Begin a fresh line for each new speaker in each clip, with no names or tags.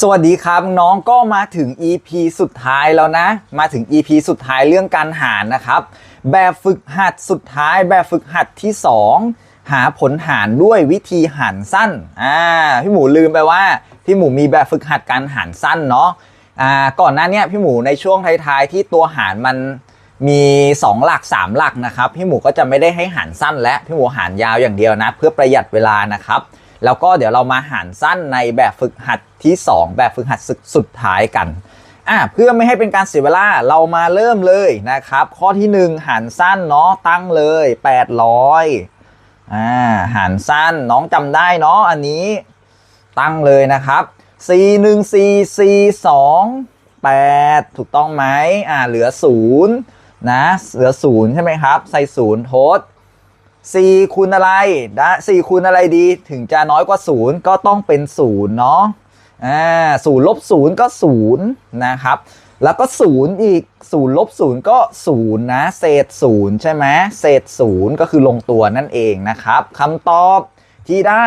สวัสดีครับน้องก็มาถึง EP สุดท้ายแล้วนะ มาถึง EP สุดท้ายเรื่องการหารนะครับ แบบฝึกหัดสุดท้ายแบบฝึกหัดที่ 2 หาผลหารด้วยวิธีหารสั้นอ่าพี่หมูลืมไปว่าพี่หมูมีแบบฝึกหัดการหารสั้นเนาะอ่าก่อนหน้านี้พี่หมูในช่วงท้ายๆที่ตัวหารมันมี 2 หลัก 3 หลักนะครับพี่หมูก็จะไม่ได้ให้หารสั้นและพี่หมูหารยาวอย่างเดียวนะ เพื่อประหยัดเวลานะครับ แล้วก็เดี๋ยวเรามาหารสั้นในแบบฝึกหัดที่ 2 แบบฝึกหัดสุดสุดท้ายกันอะเพื่อไม่ให้เป็นการเสียเวลาเรามาเริ่มเลยนะครับ ข้อที่ 1 หารสั้นเนาะตั้งเลย 800อ่าหารสั้นน้องจำได้เนาะอันนี้ตั้งเลยนะครับ4 1 4 4 2 8 ถูกต้องไหมอ่าเหลือ 0 นะ เหลือ 0 ใช่ไหมครับ ใส่0ทด 4คูณอะไรนะ4คูณอะไรดีถึงจะน้อยกว่า 0 ก็ต้องเป็น 0 เนาะอ่าศูนย์ลบศูนย์ก็ศูนย์นะครับ แล้วก็ศูนย์อีกศูนย์ลบศูนย์ก็ศูนย์นะ เศษศูนย์ใช่ไหมเศษศูนย์ก็คือลงตัวนั่นเองนะครับคำตอบที่ได้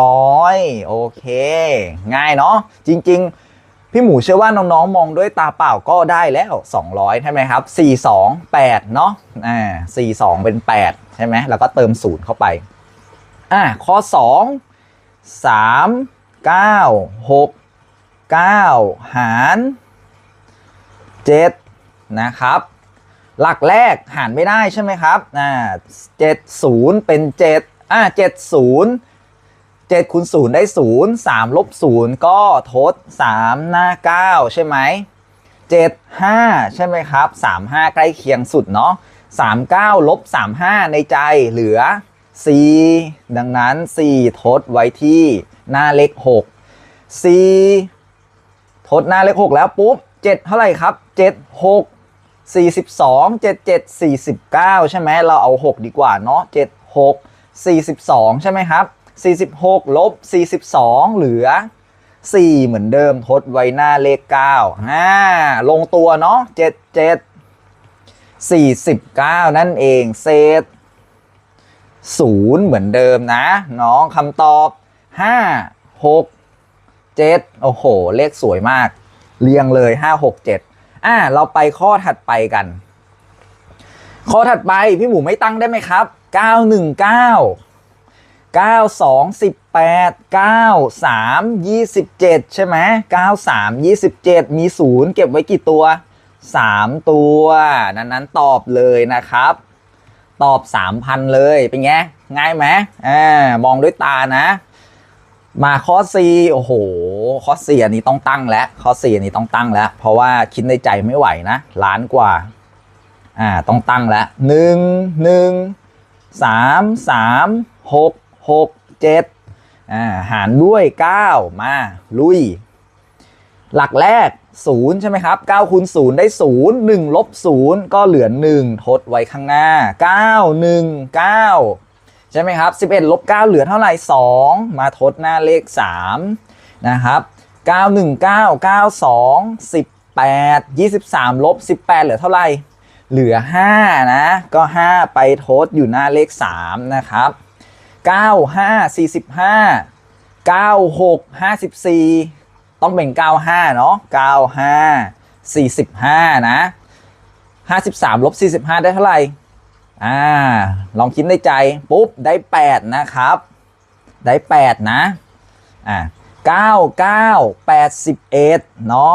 200 โอเค ง่ายเนาะจริง ๆพี่หมูเชื่อว่าน้องๆมองด้วยตาเปล่าก็ได้แล้ว 200 ใช่ไหมครับ 4 2 8 เนาะอ่า 4 2 เป็น 8 ช่ไหมแล้วก็เติม0เข้าไป อ่าข้อ2 3 9 6 9หาร7นะครับ หลักแรกหารไม่ได้ใช่ไหมครับ อ่า70เป็น7อ่า70 7คูณ0ได้0 3ลบ0ก็ทด3หน้า9ใช่ไหม7 5ใช่ไหมครับ3 5ใกล้เคียงสุดเนาะ 39ลบ35 ในใจเหลือ4ดังนั้น4ทดไว้ที่หน้าเลข6 4ทดหน้าเลข 6 แล้วปุ๊บ 7 เท่าไหร่ครับ 7 6 42 7 7 49 ใช่ไหมเราเอา 6 ดีกว่าเนาะ7 6 42 ใช่ไหมครับ 46 ลบ 42 เหลือ 4 เหมือนเดิมทดไว้หน้าเลข9อ่าลงตัวเนาะ7 7 49 นั่นเองเศษ0เหมือนเดิมนะ น้องคำตอบ 5 6 7 โอ้โห เลขสวยมาก เรียงเลย 5 6 7 อ่า เราไปข้อถัดไปกัน ข้อถัดไปพี่หมูไม่ตั้งได้ไหมครับ 919 92 18 93 27 ใช่ไหม 93 27 มี 0 เก็บไว้กี่ตัว 3 ตัวนั้นนั้นตอบเลยนะครับ ตอบ 3,000 เลย เป็นไง ง่ายไหมอ่ามองด้วยตานะ มาข้อ C โอ้โห ข้อ C อันนี้ต้องตั้งแล้ว ข้อ C อันนี้ต้องตั้งแล้ว เพราะว่าคิดในใจไม่ไหวนะ ล้านกว่า อ่า ต้องตั้งแล้วหนึ่งหนึ่งสามสามหกหกเจ็ดอ่า หารด้วย 9 มา ลุย หลักแรก0 ใช่ไหมครับ9คูณ0ได้ 0 1ลบ0 ก็เหลือ 1 ทดไว้ข้างหน้า 9 1 9 ใช่ไหมครับ 11ลบ9เหลือเท่าไหร่ 2 มาทดหน้าเลข 3 นะครับ 9 1 9 9 2 18 23ลบ18 เหลือเท่าไหร่ เหลือ 5 นะ ก็ 5 ไปทดอยู่หน้าเลข 3 นะครับ 9 5 45 9 6 54 ต้องเป็น 95 เนาะ95 45 นะ 53ลบ45 ได้เท่าไหร่ อ่า ลองคิดในใจปุ๊บ ได้ 8 นะครับ ได้ 8 นะ อ่า99 81 เนาะ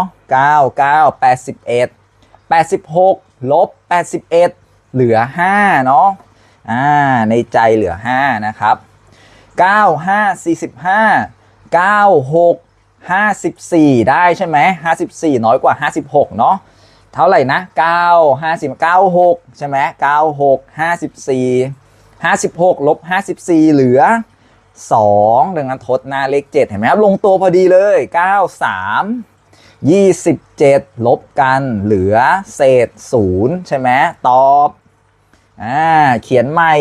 99 81 86ลบ81 เหลือ 5 เนาะอ่า ในใจเหลือ 5 นะครับ 95 45 96 54 ได้ใช่ไหม54 น้อยกว่า 56 เนาะเท่าไหร่นะ 9 50 96 ใช่ไหม96 54 56 ลบ 54 เหลือ 2 ดังนั้นทดหน้าเลข 7 เห็นไหมครับ ลงตัวพอดีเลย 93 27 ลบกันเหลือเศษ 0 ใช่ไหมตอบอ่าเขียนใหม่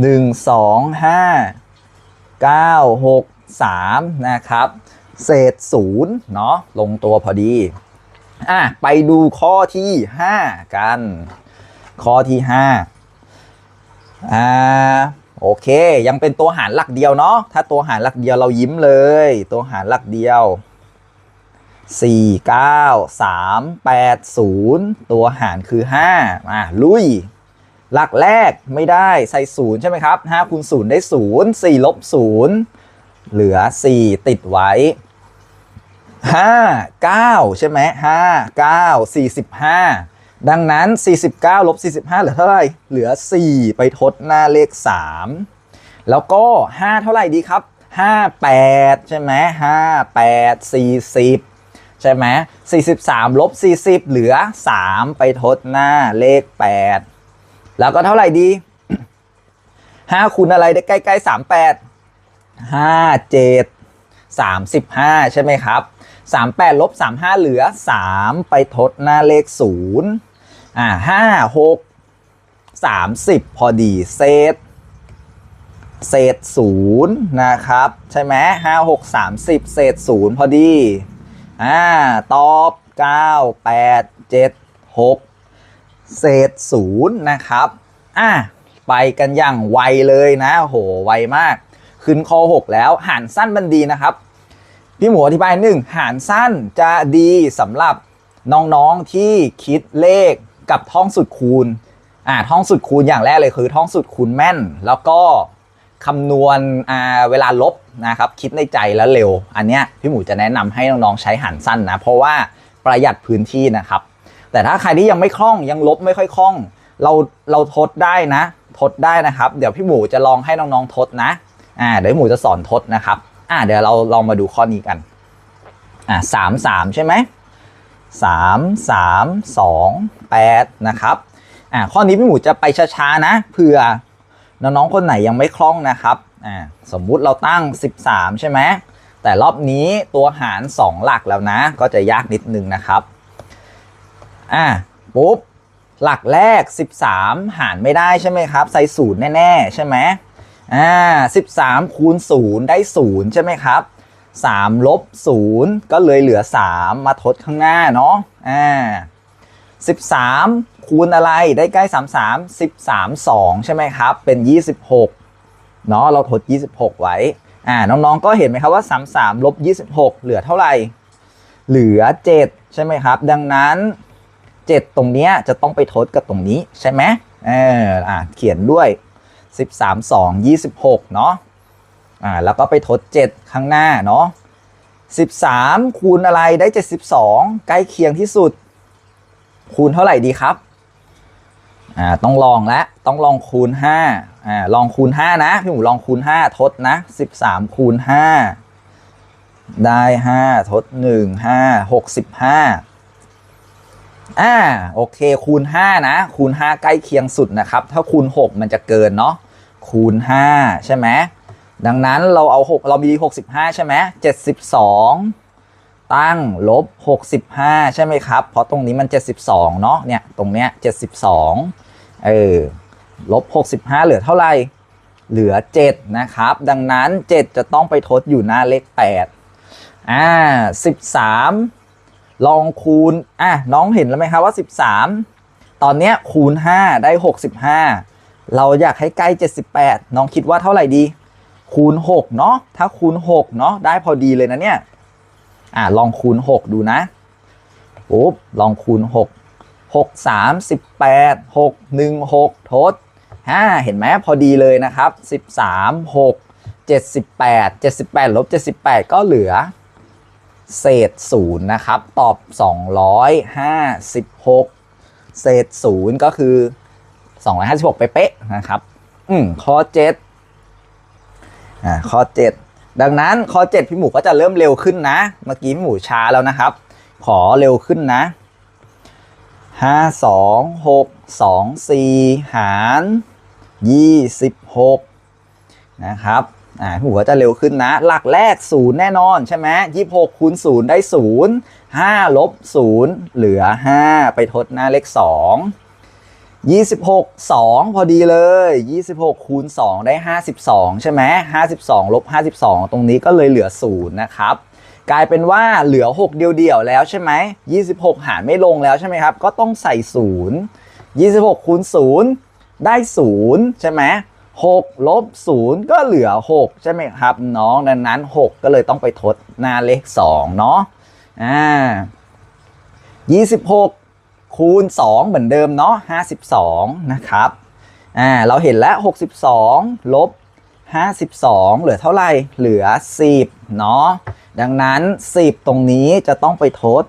1 2 5 9 6 3 นะครับ เศษ0เนาะลงตัวพอดีอะไปดูข้อที่ 5 กัน ข้อที่5อ่าโอเค ยังเป็นตัวหารหลักเดียวเนาะถ้าตัวหารหลักเดียวเรายิ้มเลย ตัวหารหลักเดียวสี่เก้าสามแปดศูนย์ตัวหารคือห้ามาลุย หลักแรกไม่ได้ใส่ศูนย์ใช่ไหมครับห้าคูณศูนย์ได้ศูนย์สี่ลบศูนย์เหลือสี่ติดไว้ ห้าเก้าใช่ไหมห้าเก้าสี่สิบห้าดังนั้น 49ลบ45 เหลือเท่าไหร่ เหลือ 4 ไปทดหน้าเลข 3 แล้วก็ 5 เท่าไหร่ดีครับ 5 8 ใช่ไหม5 8 40 ใช่ไหม43ลบ40 เหลือ 3 ไปทดหน้าเลข 8 แล้วก็เท่าไหร่ดี 5 คูณอะไรได้ใกล้ๆ 38 5 7 35 ใช่ไหมครับ 38ลบ35 เหลือ 3 ไปทดหน้าเลข 0 อ่า 5 6 30 พอดี เศษ เศษ 0 นะครับ ใช่ไหม5 6 30 เศษ 0 พอดี อ่า ตอบ 9 8 7 6 เศษ 0 นะครับ อะไปกันอย่างไวเลยนะ โห ไวมาก ขึ้นข้อ 6 แล้ว หารสั้นมันดีนะครับ พี่หมูอธิบายหนึ่งหารสั้นจะดีสำหรับน้องๆที่คิดเลขกับท่องสุดคูณอ่าท่องสุดคูณอย่างแรกเลยคือ ท่องสุดคูณแม่น แล้วก็คำนวณอ่าเวลาลบนะครับคิดในใจแล้วเร็ว อันเนี้ยพี่หมูจะแนะนำให้น้องๆใช้หารสั้นนะ เพราะว่าประหยัดพื้นที่นะครับ แต่ถ้าใครที่ยังไม่คล่องยังลบไม่ค่อยคล่อง เราเราทดได้นะ ทดได้นะครับ เดี๋ยวพี่หมูจะลองให้น้องๆทดนะอ่าเดี๋ยวหมูจะสอนทดนะครับ อ่าเดี๋ยวเราลองมาดูข้อนี้กัน อ่าสามสามใช่ไหมสามสามสองแปดนะครับ อ่าข้อนี้พี่หมูจะไปช้าๆนะเผื่อน้องๆคนไหนยังไม่คล่องนะครับ อ่าสมมุติเราตั้ง 13 ใช่ไหมแต่รอบนี้ตัวหาร 2 หลักแล้วนะ ก็จะยากนิดนึงนะครับ อ่าปุ๊บ หลักแรก 13 หารไม่ได้ใช่ไหมครับ ใส่ศูนย์แน่ ๆ ใช่ไหม อ่า13คูณ0ได้0ใช่ไหมครับ3ลบ0ก็เลยเหลือ3มาทดข้างหน้าเนาะอ่า13คูณอะไรได้ใกล้33 13 2ใช่ไหมครับ เป็น26เนาะเราทด26ไว้อ่าน้องๆก็เห็นไหมครับว่า33ลบ26เหลือเท่าไหร่ เหลือ7ใช่ไหมครับ ดังนั้น7ตรงเนี้ยจะต้องไปทดกับตรงนี้ใช่ไหมเอออ่าเขียนด้วย 13 2 26 เนาะอ่าแล้วก็ไปทด 7 ข้างหน้าเนาะ13 คูณอะไรได้ 72 ใกล้เคียงที่สุด คูณเท่าไหร่ดีครับอ่าต้องลองแล้วต้องลองคูณ5อ่าลองคูณ 5 นะพี่หมูลองคูณ 5 ทดนะ 13 คูณ 5 ได้ 5 ทด 1 5 65 อ่าโอเคคูณ 5 นะ คูณ 5 ใกล้เคียงสุดนะครับ ถ้าคูณ 6 มันจะเกินเนาะคูณ 5 ใช่ไหมดังนั้นเราเอา 6 เรามี65 ใช่ไหม72 ตั้งลบ 65 ใช่ไหมครับ เพราะตรงนี้มัน 72 เนาะเนี่ยตรงเนี้ย72 เออลบ 65 เหลือเท่าไหร่เหลือ 7 นะครับ ดังนั้น 7 จะต้องไปทดอยู่หน้าเลข 8 อ่า 13 ลองคูณอะน้องเห็นแล้วไหมครับว่า 13 ตอนเนี้ยคูณ 5 ได้ 65 เราอยากให้ใกล้ 78 น้องคิดว่าเท่าไหร่ดี คูณ 6 เนาะถ้าคูณ 6 เนาะได้พอดีเลยนะเนี่ยอะลองคูณ 6 ดูนะปุ๊บลองคูณ 6 6 3 18 6 1 6 ทด 5 เห็นไหมพอดีเลยนะครับ 13 6 78 78 ลบ 78 ก็เหลือ เศษ0นะครับ ตอบ 256 เศษ0ก็คือ 256เป๊ะนะครับ อืมข้อ7อ่าข้อ 7 ดังนั้นข้อ 7 พี่หมูก็จะเริ่มเร็วขึ้นนะ เมื่อกี้พี่หมูช้าแล้วนะครับ ขอเร็วขึ้นนะ 5 2 6 2 4 หาร 26 นะครับ อ่าหมูก็จะเร็วขึ้นนะ หลักแรก0แน่นอนใช่ไหม26คูณ0ได้0 5ลบ0เหลือ5ไปทดหน้าเลข2 26 2พอดีเลย26คูณ2ได้52ใช่ไหม52ลบ52ตรงนี้ก็เลยเหลือ0นะครับกลายเป็นว่าเหลือ 6 เดียวๆแล้วใช่ไหม 26 หารไม่ลงแล้วใช่ไหมครับ ก็ต้องใส่ 0 26คูณ0ได้ 0 ใช่ไหม 6ลบ0ก็เหลือ 6 ใช่ไหมครับน้องดังนั้น 6 ก็เลยต้องไปทดหน้าเลข2เนาะอ่ายี่สิบหกคูณสองเหมือนเดิมเนาะห้าสิบสองนะครับอ่าเราเห็นแล้วหกสิบสองลบห้าสิบสองเหลือเท่าไหร่เหลือสิบเนาะดังนั้นสิบตรงนี้จะต้องไปทด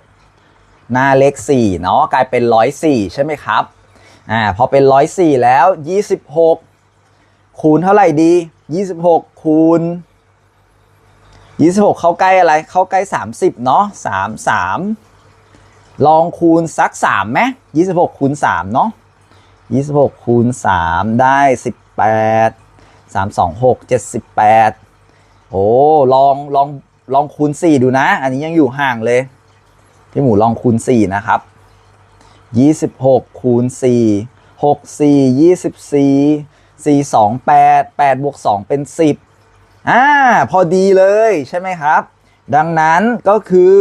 หน้าเลขสี่เนาะกลายเป็นร้อยสี่ใช่ไหมครับอ่าพอเป็นร้อยสี่แล้วยี่สิบหก คูณเท่าไหร่ดียี่สิบหกคูณยี่สิบหกเข้าใกล้อะไร เข้าใกล้สามสิบเนาะสามสามลองคูณสักสามไหมยี่สิบหกคูณสามเนาะยี่สิบหกคูณสามได้สิบแปดสามสองหกเจ็ดสิบแปดโอ้ลองลองลองคูณสี่ดูนะ อันนี้ยังอยู่ห่างเลย พี่หมูลองคูณสี่นะครับยี่สิบหกคูณสี่หกสี่ สี่สองแปดแปดบวกสองเป็นสิบอ่าพอดีเลยใช่ไหมครับ ดังนั้นก็คือ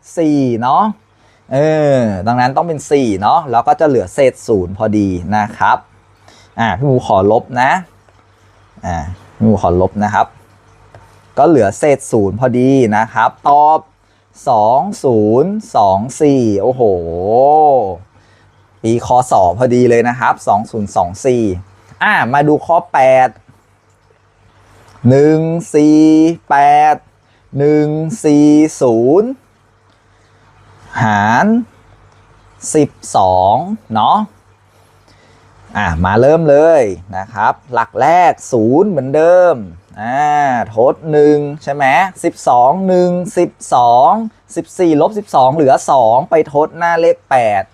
4เนาะเออดังนั้นต้องเป็น4เนาะแล้วก็จะเหลือเศษศูนย์พอดีนะครับอ่าพี่หมูขอลบนะอ่าพี่หมูขอลบนะครับ ก็เหลือเศษศูนย์พอดีนะครับ ตอบ 2 0 2 4 โอ้โห ปีคอสอพอดีเลยนะครับ 2024 อ่ามาดูข้อ8หนึ่งสี่แปดหนึ่งสี่ศูนย์หารสิบสองเนาะอะมาเริ่มเลยนะครับ หลักแรกศูนย์เหมือนเดิมอ่าทดหนึ่งใช่ไหมสิบสองหนึ่งสิบสองสิบสี่ลบสิบสองเหลือสองไปทดหน้าเลขแปด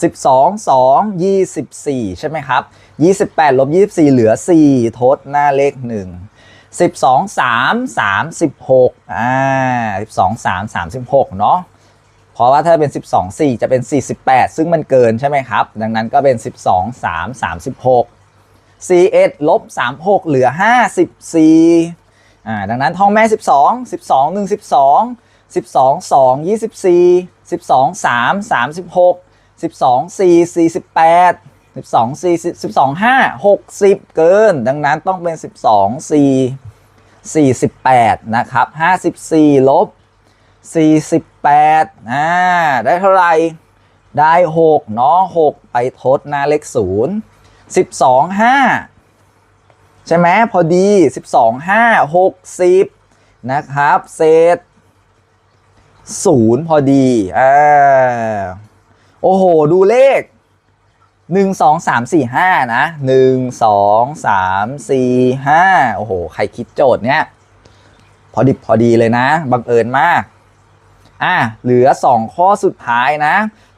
12 2 24ใช่ไหมครับ 28ลบ24 เหลือ 4 ทดหน้าเลข 1 12 3 36อ่า12 3 36 เนาะเพราะว่าถ้าเป็น 12 4 จะเป็น 48 ซึ่งมันเกินใช่ไหมครับ ดังนั้นก็เป็น 12 3 36 41ลบ36 เหลือ 54อ่าดังนั้นท่องแม่ 12 12 1 12 12 2 24 12 3 36 12 4 48 สิบสองสี่สิบสองห้าหกสิบเกิน ดังนั้นต้องเป็นสิบสองสี่สี่สิบแปดนะครับห้าสิบสี่ลบสี่สิบแปดอ่าได้เท่าไหร่ได้หกเนาะหกไปทดหน้าเลขศูนย์สิบสองห้าใช่ไหมพอดีสิบสองห้าหกสิบนะครับ เศษศูนย์พอดีอ่าโอ้โห ดูเลข 1 2 3 4 5นะ1 2 3 4 5โอ้โห ใครคิดโจทย์เนี้ยพอดิบพอดีเลยนะ บังเอิญมาก อะ เหลือ2ข้อสุดท้ายนะ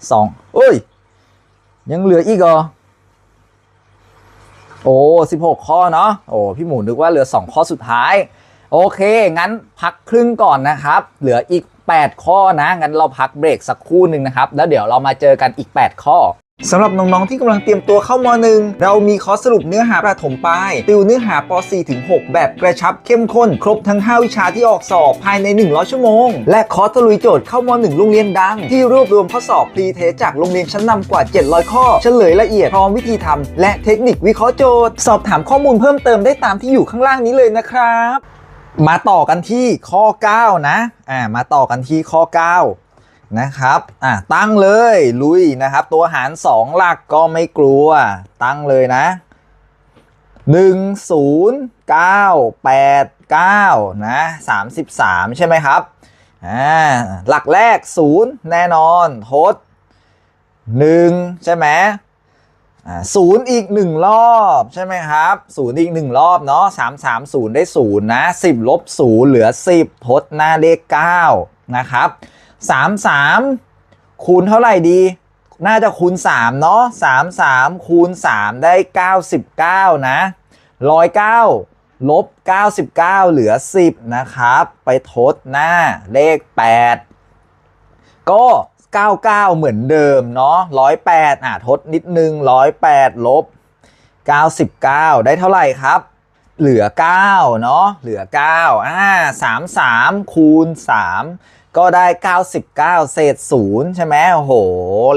2เอ้ย ยังเหลืออีกเหรอโอ้16ข้อเนาะโอ้พี่หมูนึกว่าเหลือ2ข้อสุดท้าย โอเค งั้นพักครึ่งก่อนนะครับ เหลืออีก 8 ข้อนะ งั้นเราพักเบรกสักครู่หนึ่งนะครับ แล้วเดี๋ยวเรามาเจอกันอีก 8 ข้อ สำหรับน้องๆ ที่กำลังเตรียมตัวเข้ามหนึ่งเรามีคอร์สสรุปเนื้อหาประถมปลาย ติวเนื้อหาป .4 ถึง 6 แบบกระชับเข้มข้น ครบทั้ง 5 วิชาที่ออกสอบภายใน 100 ชั่วโมง และคอร์สตะลุยโจทย์เข้าม1โรงเรียนดัง ที่รวบรวมข้อสอบพรีเทสจากโรงเรียนชั้นนำกว่า 700 ข้อ เฉลยละเอียดพร้อมวิธีทำและเทคนิควิเคราะห์โจทย์ สอบถามข้อมูลเพิ่มเติมได้ตามที่อยู่ข้างล่างนี้เลยนะครับ มาต่อกันที่ข้อ 9 นะอ่ามาต่อกันที่ข้อ 9 นะครับอ่าตั้งเลยลุยนะครับ ตัวหาร 2 หลักก็ไม่กลัว ตั้งเลยนะ 1 0 9 8 9 นะ 33 ใช่ไหมครับอ่าหลักแรก 0 แน่นอนทด 1 ใช่ไหมศูนย์อีกหนึ่งรอบใช่ไหมครับศูนย์อีกหนึ่งรอบเนาะสามสามศูนย์ได้ศูนย์นะสิบลบศูนย์เหลือสิบทดหน้าเลขเก้านะครับ สามสามคูณเท่าไหร่ดี น่าจะคูณสามเนาะสามสามคูณสามได้เก้าสิบเก้านะร้อยเก้าลบเก้าสิบเก้าเหลือสิบนะครับ ไปทดหน้าเลขแปดก็ 99 เหมือนเดิมเนาะ108 อะทดนิดนึง 108 ลบ 99 ได้เท่าไหร่ครับ เหลือ 9 เนาะเหลือ 9 อ่า 33 คูณ 3 ก็ได้ 99 เศษ0ใช่ไหมโอ้โห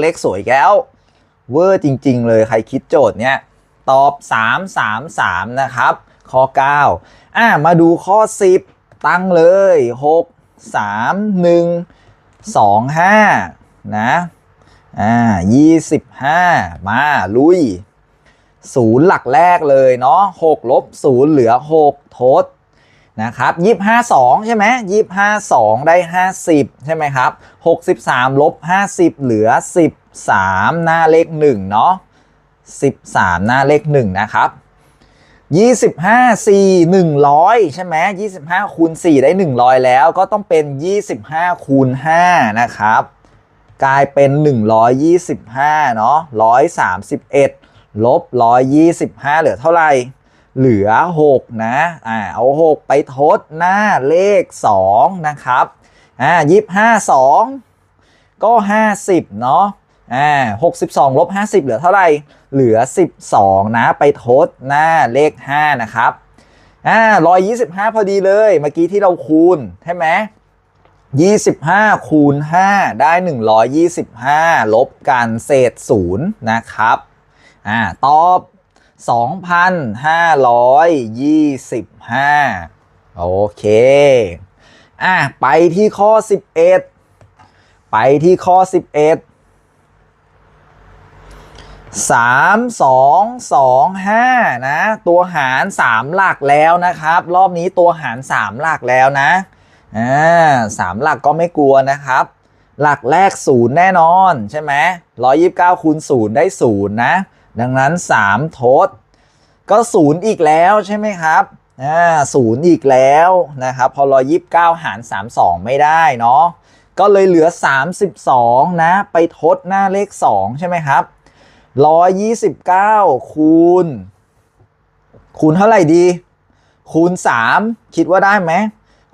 เลขสวยแก้ว เวอร์จริง ๆ เลยใครคิดโจทย์เนี้ยตอบ 3 3 3 นะครับ ข้อ 9 อ่ามาดูข้อ 10 ตั้งเลย 6 3 1สองห้านะ อ่ายี่สิบห้ามาลุยศูนย์หลักแรกเลยเนาะหกลบศูนย์เหลือหกทด นะครับยี่ห้าสองใช่ไหมยี่ห้าสองได้ห้าสิบใช่ไหมครับหกสิบสามลบห้าสิบเหลือสิบสามหน้าเลขหนึ่งเนาะสิบสามหน้าเลขหนึ่งนะครับ25 4 100ใช่ไหม25คูณ4ได้100แล้วก็ต้องเป็น25คูณ5นะครับ กลายเป็น125เนาะ131ลบ125เหลือเท่าไหร่ เหลือ 6 นะ อ่า เอา 6 ไปทดหน้าเลข 2 นะครับ อ่า25 2ก็ 50 เนาะ อ่า62ลบ50เหลือเท่าไหร่ เหลือ 12 นะ ไปทดหน้าเลข 5 นะครับ อ่า125พอดีเลย เมื่อกี้ที่เราคูณ ใช่ไหม25คูณ5ได้125ลบกันเศษ0นะครับ อ่า ตอบ 2,525 โอเค อะ ไปที่ข้อ 11 ไปที่ข้อ 11สามสองสองห้านะ ตัวหารสามหลักแล้วนะครับ รอบนี้ตัวหารสามหลักแล้วนะ อ่าสามหลักก็ไม่กลัวนะครับ หลักแรกศูนย์แน่นอนใช่ไหมร้อยยิบเก้าคูณศูนย์ได้ศูนย์นะ ดังนั้นสามทดก็ศูนย์อีกแล้วใช่ไหมครับอ่าศูนย์อีกแล้วนะครับ พอร้อยยิบเก้าหารสามสองไม่ได้เนาะก็เลยเหลือ 32 นะ ไปทดหน้าเลข 2 ใช่ไหมครับ 129 คูณ คูณเท่าไหร่ดี คูณ 3 คิดว่าได้ไหม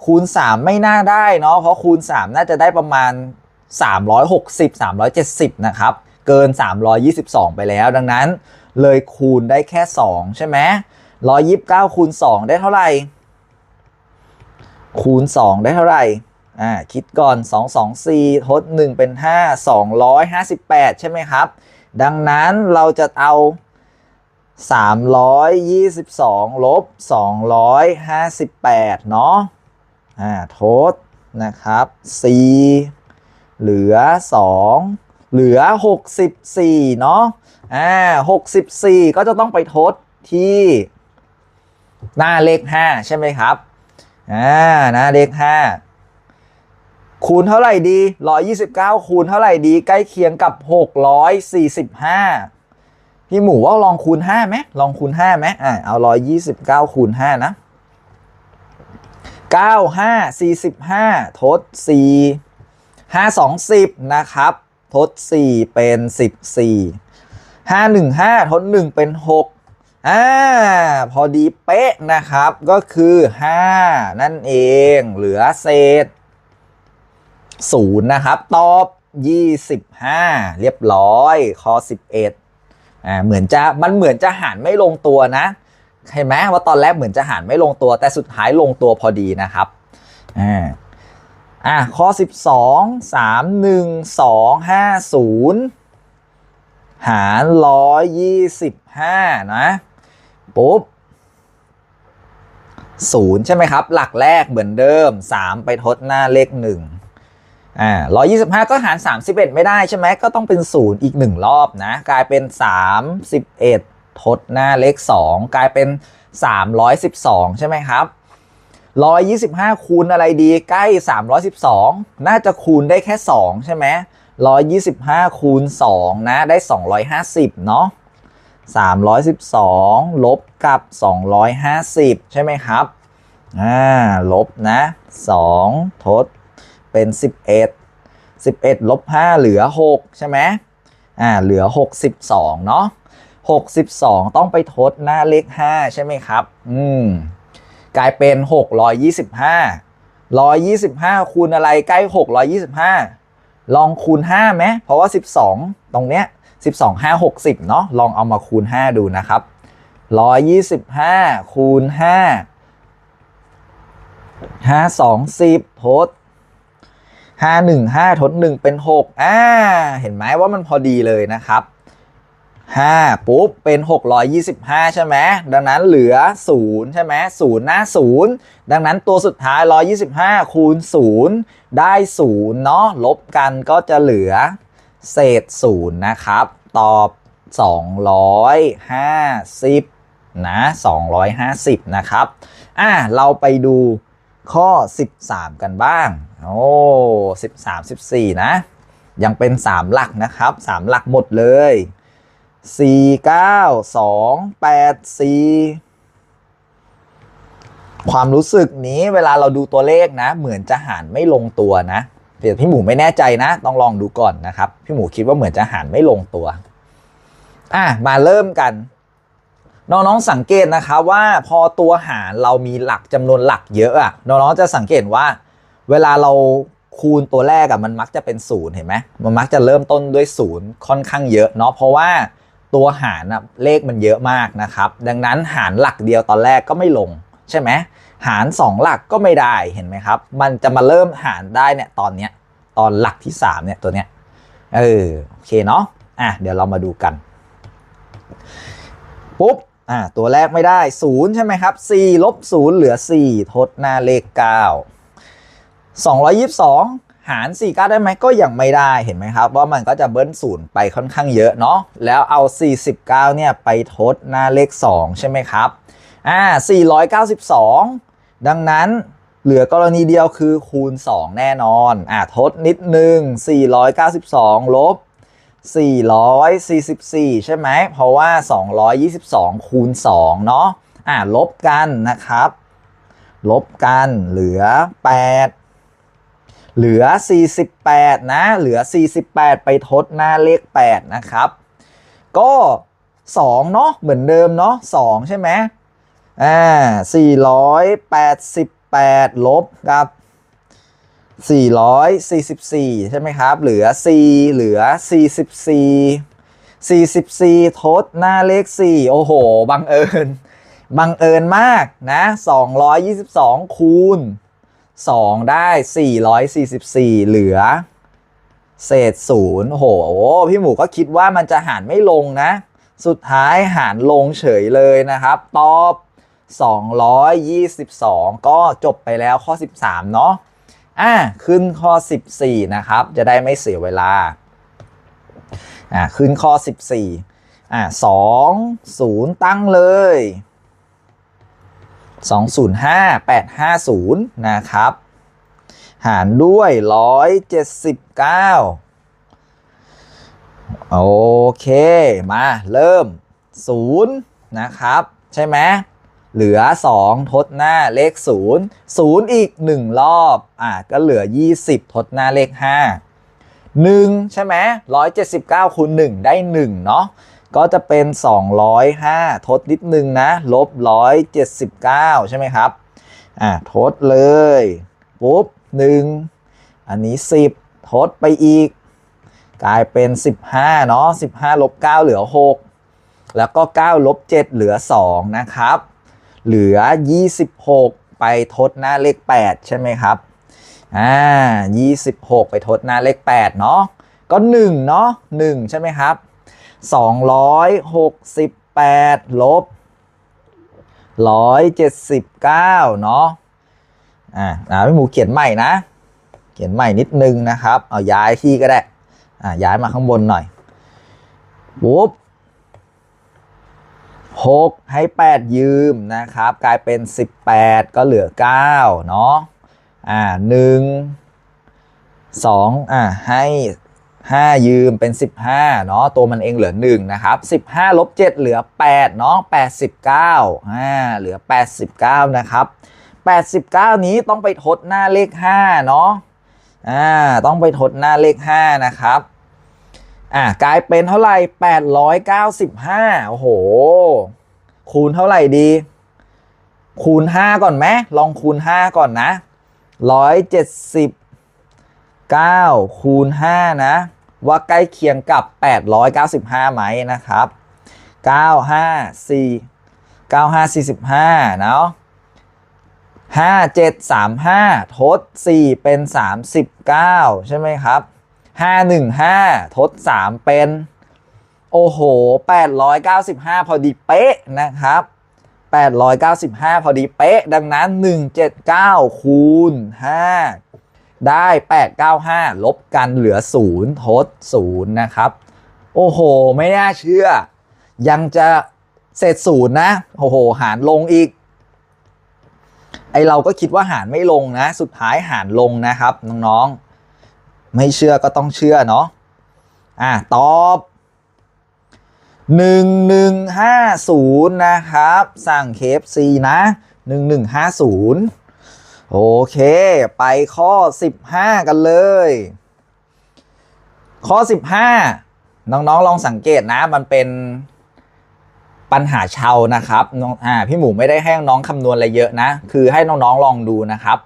คูณ 3 ไม่น่าได้เนาะเพราะคูณ 3 น่าจะได้ประมาณ 360 370 นะครับ เกิน 322 ไปแล้ว ดังนั้นเลยคูณได้แค่ 2 ใช่ไหม129 คูณ 2 ได้เท่าไหร่ คูณ 2 ได้เท่าไหร่อ่าคิดก่อน 2 2 4ทด 1 เป็น 5 258 ใช่ไหมครับ ดังนั้นเราจะเอา 322 ลบ 258 เนาะอ่าทดนะครับ 4 เหลือ 2 เหลือ 64 เนาะอ่า64 ก็จะต้องไปทดที่หน้าเลข 5 ใช่ไหมครับอ่าหน้าเลข 5 คูณเท่าไหร่ดี 129 คูณเท่าไหร่ดี ใกล้เคียงกับ 645 พี่หมูว่าลองคูณ5ไหมลองคูณ5ไหมอ่าเอา 129 คูณ 5 นะ 9 5 45 ทด 4 5 2 10 นะครับ ทด 4 เป็น 14 5 1 5 ทด 1 เป็น 6 อ่า พอดีเป๊ะนะครับ ก็คือ 5 นั่นเอง เหลือเศษศูนย์นะครับ ตอบ 25 เรียบร้อย ข้อ 11 อ่า เหมือนจะ มันเหมือนจะหารไม่ลงตัวนะเห็นไหมว่าตอนแรกเหมือนจะหารไม่ลงตัว แต่สุดท้ายลงตัวพอดีนะครับ อ่า อะข้อ 12 3 1 2 5 0 หาร 125 นะ ปุ๊บศูนย์ใช่ไหมครับ หลักแรกเหมือนเดิม 3 ไปทดหน้าเลข 1 อ่าร้อยยี่สิบห้าก็หารสามสิบเอ็ดไม่ได้ใช่ไหม ก็ต้องเป็นศูนย์อีกหนึ่งรอบนะ กลายเป็นสามสิบเอ็ดทดหน้าเลขสองกลายเป็นสามร้อยสิบสองใช่ไหมครับ ร้อยยี่สิบห้าคูณอะไรดีใกล้สามร้อยสิบสองน่าจะคูณได้แค่สองใช่ไหมร้อยยี่สิบห้าคูณสองนะ ได้สองร้อยห้าสิบเนาะสามร้อยสิบสองลบกับสองร้อยห้าสิบใช่ไหมครับ อ่า ลบนะสองทดเป็น 11 11 ลบ 5 เหลือ 6 ใช่ไหมอ่า เหลือ 62 เนาะ62 ต้องไปทดหน้าเลข 5 ใช่ไหมครับ อืม กลายเป็น 625 125 คูณอะไรใกล้ 625 ลองคูณ5ไหมเพราะว่า 12 ตรงเนี้ย 12 5 60 เนาะลองเอามาคูณ 5 ดูนะครับ 125 คูณ 5 5 2 10ทด5 1 5ทด1เป็น 6 อ่า เห็นไหมว่ามันพอดีเลยนะครับ 5 ปุ๊บ เป็น 625 ใช่ไหมดังนั้นเหลือ 0 ใช่ไหม0หน้า 0 ดังนั้นตัวสุดท้าย 125 คูณ 0 ได้ 0 เนาะลบกันก็จะเหลือ เศษ 0 นะครับ ตอบ 250 นะ 250 นะครับ อะ เราไปดูข้อ 13 กันบ้าง โอ้13 14 นะ ยังเป็น 3 หลักนะครับ 3 หลักหมดเลย 4 9 2 8 4ความรู้สึกนี้เวลาเราดูตัวเลขนะ เหมือนจะหารไม่ลงตัวนะเดี๋ยวพี่หมูไม่แน่ใจนะ ต้องลองดูก่อนนะครับ พี่หมูคิดว่าเหมือนจะหารไม่ลงตัว อะมาเริ่มกัน น้องๆสังเกตนะครับว่าพอตัวหารเรามีหลักจำนวนหลักเยอะอะน้องๆจะสังเกตว่า เวลาเราคูณตัวแรกอะมันมักจะเป็นศูนย์เห็นไหมมันมักจะเริ่มต้นด้วยศูนย์ค่อนข้างเยอะเนาะเพราะว่า ตัวหารอะเลขมันเยอะมากนะครับ ดังนั้นหารหลักเดียวตอนแรกก็ไม่ลงใช่ไหมหาร 2 หลักก็ไม่ได้เห็นไหมครับ มันจะมาเริ่มหารได้เนี่ยตอนเนี้ยตอนหลักที่3เนี่ยตัวเนี้ยเออโอเคเนาะอะเดี๋ยวเรามาดูกันปุ๊บอะตัวแรกไม่ได้ 0 ใช่ไหมครับ4ลบ0เหลือ 4 ทดหน้าเลข 9 222 หาร 49 ได้ไหมก็ยังไม่ได้เห็นไหมครับ ว่ามันก็จะเบิ้ลศูนย์ไปค่อนข้างเยอะเนาะแล้วเอา 49 เนี่ยไปทดหน้าเลข 2 ใช่ไหมครับอ่า492 ดังนั้นเหลือกรณีเดียวคือคูณ 2 แน่นอนอ่าทดนิดนึง 492 ลบ 444 ใช่ไหม เพราะว่า 222 คูณ 2 เนาะอ่าลบกันนะครับ ลบกันเหลือ 8 เหลือ 48 นะ เหลือ 48 ไปทดหน้าเลข 8 นะครับ ก็ 2 เนาะเหมือนเดิมเนาะ2ใช่ไหมอ่า488 ลบกับ 444 ใช่ไหมครับ เหลือ 4 เหลือ 44 44 ทดหน้าเลข 4 โอ้โห บังเอิญ บังเอิญมากนะ 222 คูณ 2 ได้ 444 เหลือ เศษศูนย์โอ้โห พี่หมูก็คิดว่ามันจะหารไม่ลงนะ สุดท้ายหารลงเฉยเลยนะครับ ตอบ 222 ก็จบไปแล้วข้อ 13 เนาะอะขึ้นข้อ 14 นะครับ จะได้ไม่เสียเวลาอะขึ้นข้อ 14อะ2 0 ตั้งเลย 205 850 นะครับ หารด้วย 179 โอเค มาเริ่ม 0 นะครับ ใช่ไหมเหลือ 2 ทดหน้าเลข 0 0 อีก 1 รอบ อะ ก็เหลือ 20 ทดหน้าเลข 5 1 ใช่ไหม179คูณ1ได้ 1 เนาะ ก็จะเป็น 205 ทดนิดนึงนะ ลบ 179 ใช่ไหมครับ อะทดเลย ปุ๊บ 1 อันนี้ 10 ทดไปอีก กลายเป็น 15 เนาะ 15 ลบ 9 เหลือ 6 แล้วก็ 9 ลบ 7 เหลือ 2 นะครับ เหลือ 26 ไปทดหน้าเลข 8 ใช่ไหมครับ อ่า 26 ไปทดหน้าเลข 8 เนาะ ก็ 1 เนาะ 1 ใช่ไหมครับ 268ลบ179เนาะอ่าอ่าพี่หมูเขียนใหม่นะ เขียนใหม่นิดนึงนะครับ เอาย้ายที่ก็ได้อ่าย้ายมาข้างบนหน่อยปุ๊บ6ให้8ยืมนะครับ กลายเป็น18ก็เหลือ9เนาะอ่า1 2อ่าให้ 5 ยืมเป็น 15เนาะตัวมันเองเหลือ1นะครับ15ลบ7เหลือ8เนาะ89อ่าเหลือ 89 นะครับ 89 นี้ต้องไปทดหน้าเลข5เนาะอ่าต้องไปทดหน้าเลข5นะครับอ่ากลายเป็นเท่าไหร่ 895 โอ้โห คูณเท่าไหร่ดี คูณ 5 ก่อนไหมลองคูณ 5 ก่อนนะ 179 คูณ 5 นะ ว่าใกล้เคียงกับ 895ไหมนะครับ 954 9545เนาะ5735 ทด 4 เป็น 39 ใช่ไหมครับ 515 ทด 3 เป็น โอ้โห 895 พอดีเป๊ะนะครับ 895 พอดีเป๊ะ ดังนั้น 179 คูณ 5 ได้ 895 ลบกันเหลือ 0 ทด 0 นะครับ โอ้โห ไม่น่าเชื่อ ยังจะเศษศูนย์นะ โอ้โห หารลงอีก ไอเราก็คิดว่าหารไม่ลงนะ สุดท้ายหารลงนะครับ น้องๆ ไม่เชื่อก็ต้องเชื่อเนาะ อะ ตอบ1150 นะครับ สั่ง KFC นะ 1150 โอเค ไปข้อ 15 กันเลย ข้อ 15 น้องๆลองสังเกตนะ มันเป็นปัญหาเชานะครับน้องอ่าพี่หมูไม่ได้ให้น้องคำนวณอะไรเยอะนะ คือให้น้องๆลองดูนะครับ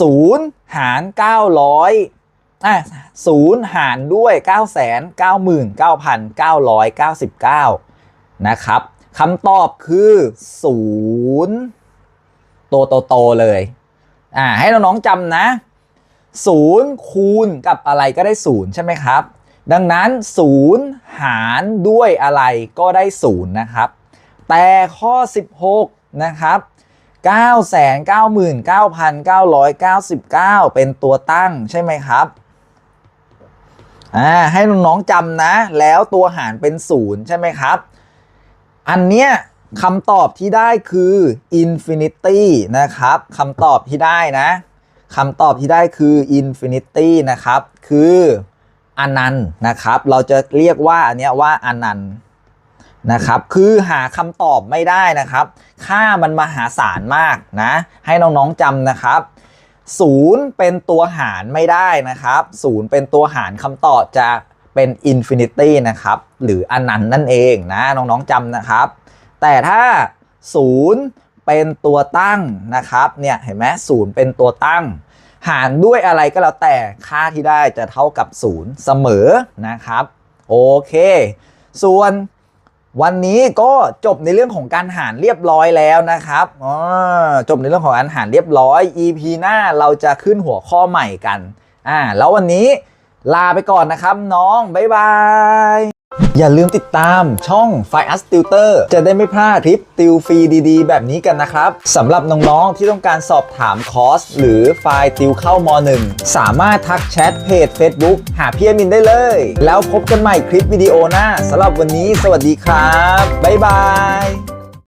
0หาร 900อะ0หารด้วย9 9 9 9 9 9 นะครับคำตอบคือ 0 โตโตโตๆเลย อ่าให้น้องๆจำนะ0คูณกับอะไรก็ได้0ใช่ไหมครับ ดังนั้น0หารด้วยอะไรก็ได้0นะครับ แต่ข้อ 16 นะครับ 999,999 เป็นตัวตั้งใช่ไหมครับอ่าให้น้องๆจำนะ แล้วตัวหารเป็น0ใช่ไหมครับ อันเนี้ย คำตอบที่ได้คือ infinity นะครับคำตอบที่ได้นะคำตอบที่ได้คือ infinity นะครับ คืออนันต์นะครับ เราจะเรียกว่าอันเนี้ยว่าอนันต์นะครับ คือหาคำตอบไม่ได้นะครับ ค่ามันมหาศาลมากนะ ให้น้องๆจำนะครับศูนย์เป็นตัวหารไม่ได้นะครับศูนย์เป็นตัวหารคำตอบจะเป็นอินฟินิตี้นะครับ หรืออนันต์นั่นเองนะ น้องๆจำนะครับ แต่ถ้าศูนย์เป็นตัวตั้งนะครับเนี่ยเห็นไหมศูนย์เป็นตัวตั้ง หารด้วยอะไรก็แล้วแต่ค่าที่ได้จะเท่ากับศูนย์เสมอนะครับโอเค ส่วนวันนี้ก็จบในเรื่องของการหารเรียบร้อยแล้วนะครับอ๋อจบในเรื่องของการหารเรียบร้อย EP หน้าเราจะขึ้นหัวข้อใหม่กันอ่าแล้ววันนี้ลาไปก่อนนะครับน้อง บ๊ายบาย อย่าลืมติดตามช่อง f i a s Tutor จะได้ไม่พลาดคลิปติวฟรีดีๆ แบบนี้กันนะครับสำหรับน้องๆที่ต้องการสอบถามคอร์ส หรือไฟล์ติวเข้าม1สามารถทักแชทเพจ Facebook หาพี่อมินได้เลย แล้วพบกันใหม่คลิปวิดีโอหน้าสำหรับวันนี้สวัสดีครับ บ๊ายบาย